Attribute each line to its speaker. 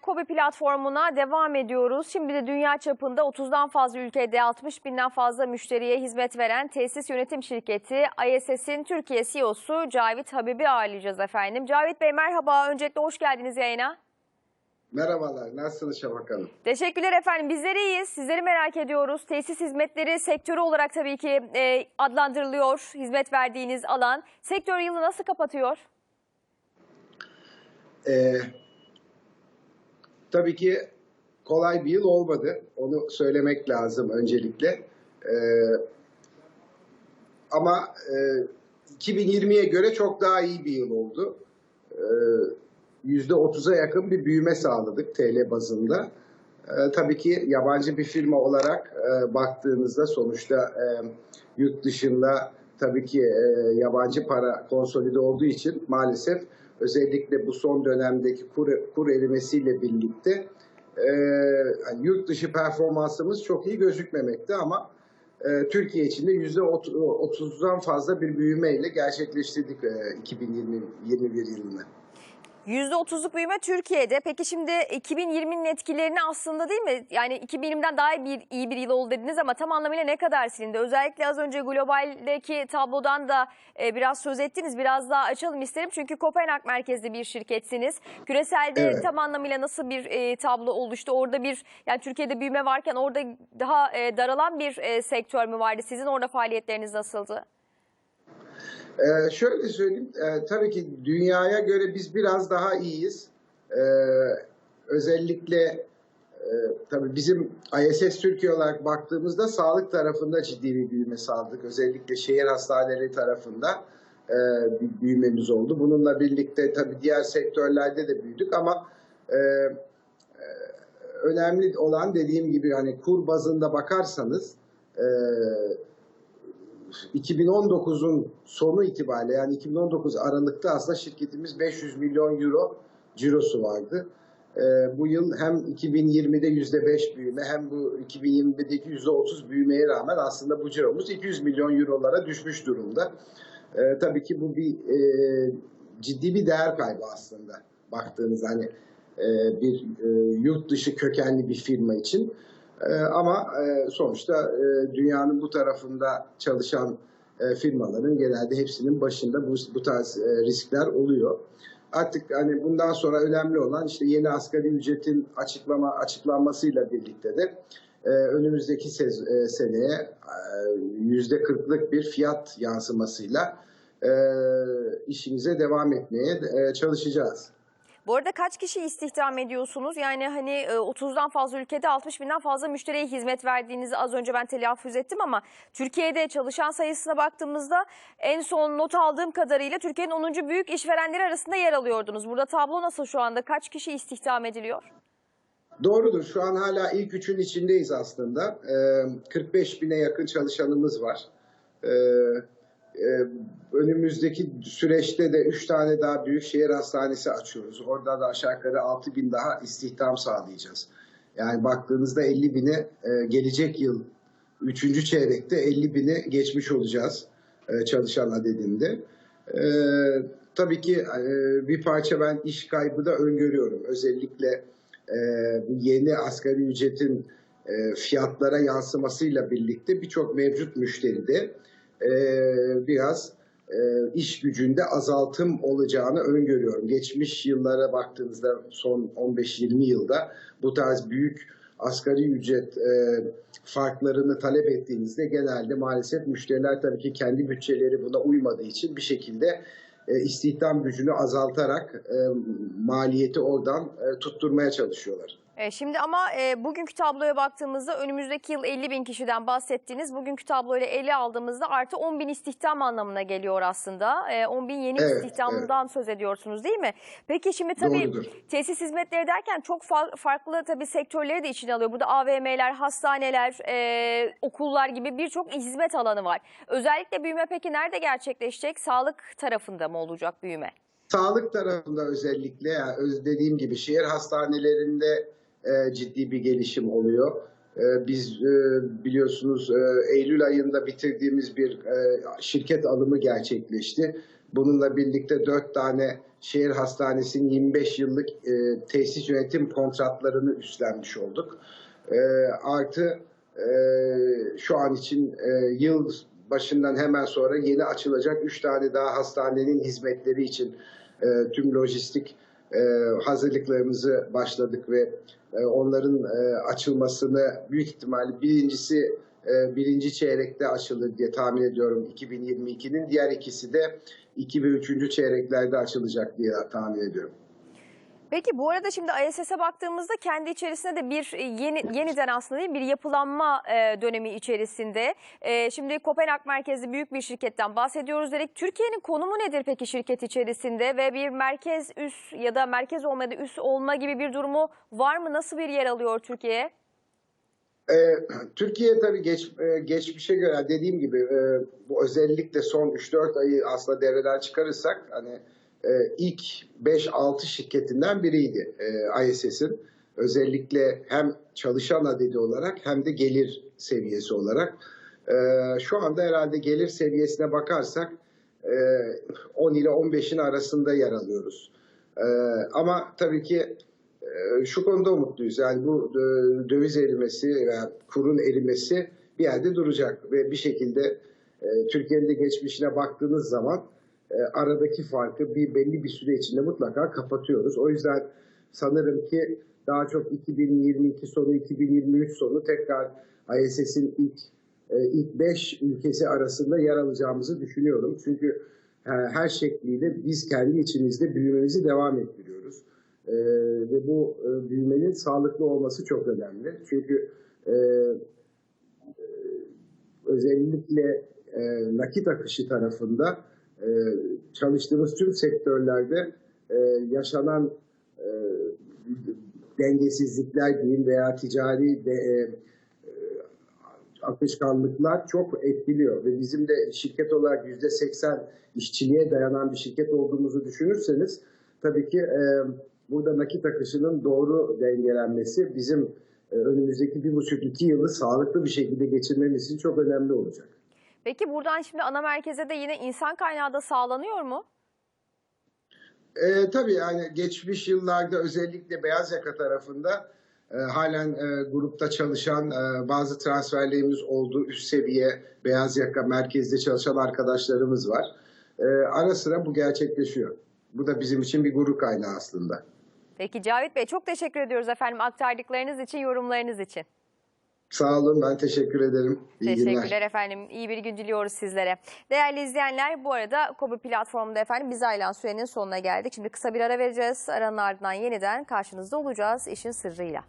Speaker 1: Kobi platformuna devam ediyoruz. Şimdi de dünya çapında 30'dan fazla ülkede 60 binden fazla müşteriye hizmet veren tesis yönetim şirketi ISS'in Türkiye CEO'su Cavit Habib'i ağırlayacağız efendim. Cavit Bey merhaba. Öncelikle hoş geldiniz yayına.
Speaker 2: Merhabalar, nasılsınız Şafak Hanım?
Speaker 1: Teşekkürler efendim. Bizleri iyiyiz. Sizleri merak ediyoruz. Tesis hizmetleri sektörü olarak tabii ki e, adlandırılıyor. Hizmet verdiğiniz alan. Sektör yılı nasıl kapatıyor?
Speaker 2: Ee, tabii ki kolay bir yıl olmadı. Onu söylemek lazım öncelikle. Ee, ama e, 2020'ye göre çok daha iyi bir yıl oldu. Ee, %30'a yakın bir büyüme sağladık TL bazında. Ee, tabii ki yabancı bir firma olarak e, baktığınızda sonuçta e, yurt dışında tabii ki e, yabancı para konsolide olduğu için maalesef özellikle bu son dönemdeki kur, kur erimesiyle birlikte e, hani yurt dışı performansımız çok iyi gözükmemekte ama e, Türkiye için de %30'dan fazla bir büyümeyle gerçekleştirdik e, 2021 yılını.
Speaker 1: %30'luk büyüme Türkiye'de. Peki şimdi 2020'nin etkilerini aslında değil mi? Yani 2020'den daha iyi bir, iyi bir yıl oldu dediniz ama tam anlamıyla ne kadar silindi? Özellikle az önce globaldeki tablodan da e, biraz söz ettiniz. Biraz daha açalım isterim. Çünkü Kopenhag merkezli bir şirketsiniz. Küreselde
Speaker 2: Evet.
Speaker 1: tam anlamıyla nasıl bir e, tablo oluştu? Orada bir yani Türkiye'de büyüme varken orada daha e, daralan bir e, sektör mü vardı? Sizin orada faaliyetleriniz nasıldı?
Speaker 2: Ee, şöyle söyleyeyim, e, tabii ki dünyaya göre biz biraz daha iyiyiz. Ee, özellikle e, tabii bizim ISS Türkiye olarak baktığımızda sağlık tarafında ciddi bir büyüme sağladık. Özellikle şehir hastaneleri tarafında e, bir büyümemiz oldu. Bununla birlikte tabii diğer sektörlerde de büyüdük ama e, e, önemli olan dediğim gibi hani kur bazında bakarsanız e, 2019'un sonu itibariyle yani 2019 Aralık'ta aslında şirketimiz 500 milyon euro cirosu vardı. Ee, bu yıl hem 2020'de %5 büyüme hem bu 2021'deki %30 büyümeye rağmen aslında bu ciromuz 200 milyon eurolara düşmüş durumda. Ee, tabii ki bu bir e, ciddi bir değer kaybı aslında baktığınız hani e, bir e, yurt dışı kökenli bir firma için. Ee, ama e, sonuçta e, dünyanın bu tarafında çalışan e, firmaların genelde hepsinin başında bu, bu tarz riskler oluyor. Artık hani bundan sonra önemli olan işte yeni asgari ücretin açıklama açıklanmasıyla birlikte de önümüzdeki seneye yüzde kırklık bir fiyat yansımasıyla işimize devam etmeye çalışacağız.
Speaker 1: Bu arada kaç kişi istihdam ediyorsunuz? Yani hani e, 30'dan fazla ülkede 60 binden fazla müşteriye hizmet verdiğinizi az önce ben telaffuz ettim ama Türkiye'de çalışan sayısına baktığımızda en son not aldığım kadarıyla Türkiye'nin 10. büyük işverenleri arasında yer alıyordunuz. Burada tablo nasıl şu anda? Kaç kişi istihdam ediliyor?
Speaker 2: Doğrudur. Şu an hala ilk üçün içindeyiz aslında. Ee, 45 bine yakın çalışanımız var. Ee, e, önümüzdeki süreçte de 3 tane daha büyük şehir hastanesi açıyoruz. Orada da aşağı yukarı 6 bin daha istihdam sağlayacağız. Yani baktığınızda 50 bini e, gelecek yıl 3. çeyrekte 50 bini geçmiş olacağız e, çalışan adedinde. E, tabii ki bir parça ben iş kaybı da öngörüyorum. Özellikle yeni asgari ücretin fiyatlara yansımasıyla birlikte birçok mevcut müşteride e, biraz e, iş gücünde azaltım olacağını öngörüyorum. Geçmiş yıllara baktığınızda son 15-20 yılda bu tarz büyük asgari ücret e, farklarını talep ettiğinizde genelde maalesef müşteriler tabii ki kendi bütçeleri buna uymadığı için bir şekilde e, istihdam gücünü azaltarak e, maliyeti oradan e, tutturmaya çalışıyorlar.
Speaker 1: E, Şimdi ama e, bugünkü tabloya baktığımızda önümüzdeki yıl 50 bin kişiden bahsettiğiniz bugünkü tabloyla 50 aldığımızda artı 10 bin istihdam anlamına geliyor aslında. E, 10 bin yeni
Speaker 2: Evet,
Speaker 1: istihdamdan söz ediyorsunuz değil mi? Peki şimdi tabii
Speaker 2: Doğrudur.
Speaker 1: tesis hizmetleri derken çok fa- farklı tabii sektörleri de içine alıyor. Burada AVM'ler, hastaneler, e, okullar gibi birçok hizmet alanı var. Özellikle büyüme peki nerede gerçekleşecek? Sağlık tarafında mı olacak büyüme?
Speaker 2: Sağlık tarafında özellikle yani dediğim gibi şehir hastanelerinde e, ciddi bir gelişim oluyor. E, biz e, biliyorsunuz e, Eylül ayında bitirdiğimiz bir e, şirket alımı gerçekleşti. Bununla birlikte 4 tane şehir hastanesinin 25 yıllık e, tesis yönetim kontratlarını üstlenmiş olduk. E, artı e, şu an için e, yıl başından hemen sonra yeni açılacak 3 tane daha hastanenin hizmetleri için e, tüm lojistik hazırlıklarımızı başladık ve e, onların e, açılmasını büyük ihtimalle birincisi e, birinci çeyrekte açılır diye tahmin ediyorum 2022'nin. Diğer ikisi de 2 ve 3. çeyreklerde açılacak diye tahmin ediyorum.
Speaker 1: Peki bu arada şimdi ISS'e baktığımızda kendi içerisinde de bir e, yeni yeniden aslında değil bir yapılanma e, dönemi içerisinde. E, şimdi Kopenhag merkezli büyük bir şirketten bahsediyoruz dedik. Türkiye'nin konumu nedir peki şirket içerisinde ve bir merkez üs ya da merkez olmadı üs olma gibi bir durumu var mı? Nasıl bir yer alıyor Türkiye?
Speaker 2: Ee, Türkiye tabii geç, e, geçmişe göre dediğim gibi e, bu özellikle son 3-4 ayı aslında devreden çıkarırsak hani e, ilk 5-6 şirketinden biriydi e, ISS'in. Özellikle hem çalışan adedi olarak hem de gelir seviyesi olarak. E, şu anda herhalde gelir seviyesine bakarsak e, 10 ile 15'in arasında yer alıyoruz. E, ama tabii ki şu konuda umutluyuz. Yani bu e, döviz erimesi veya kurun erimesi bir yerde duracak ve bir şekilde e, Türkiye'nin de geçmişine baktığınız zaman e, aradaki farkı bir belli bir süre içinde mutlaka kapatıyoruz. O yüzden sanırım ki daha çok 2022 sonu 2023 sonu tekrar ISS'in ilk ilk 5 ülkesi arasında yer alacağımızı düşünüyorum. Çünkü her şekliyle biz kendi içimizde büyümemizi devam ettiriyoruz. Ve bu e, büyümenin sağlıklı olması çok önemli. Çünkü e, e, özellikle e, nakit akışı tarafında e, çalıştığımız tüm sektörlerde e, yaşanan e, dengesizlikler diyeyim veya ticari de, e, akışkanlıklar çok etkiliyor ve bizim de şirket olarak yüzde seksen işçiliğe dayanan bir şirket olduğumuzu düşünürseniz tabii ki e, burada nakit akışının doğru dengelenmesi bizim önümüzdeki bir buçuk iki yılı sağlıklı bir şekilde geçirmemiz için çok önemli olacak.
Speaker 1: Peki buradan şimdi ana merkeze de yine insan kaynağı da sağlanıyor mu?
Speaker 2: E, tabii yani geçmiş yıllarda özellikle beyaz yaka tarafında e, halen e, grupta çalışan e, bazı transferlerimiz oldu. Üst seviye beyaz yaka merkezde çalışan arkadaşlarımız var. E, ara sıra bu gerçekleşiyor. Bu da bizim için bir gurur kaynağı aslında.
Speaker 1: Peki Cavit Bey çok teşekkür ediyoruz efendim aktardıklarınız için, yorumlarınız için.
Speaker 2: Sağ olun ben teşekkür ederim. İyi
Speaker 1: Teşekkürler
Speaker 2: günler.
Speaker 1: efendim. İyi bir gün diliyoruz sizlere. Değerli izleyenler bu arada Kobu platformunda efendim biz ayrılan sürenin sonuna geldik. Şimdi kısa bir ara vereceğiz. Aranın ardından yeniden karşınızda olacağız işin sırrıyla.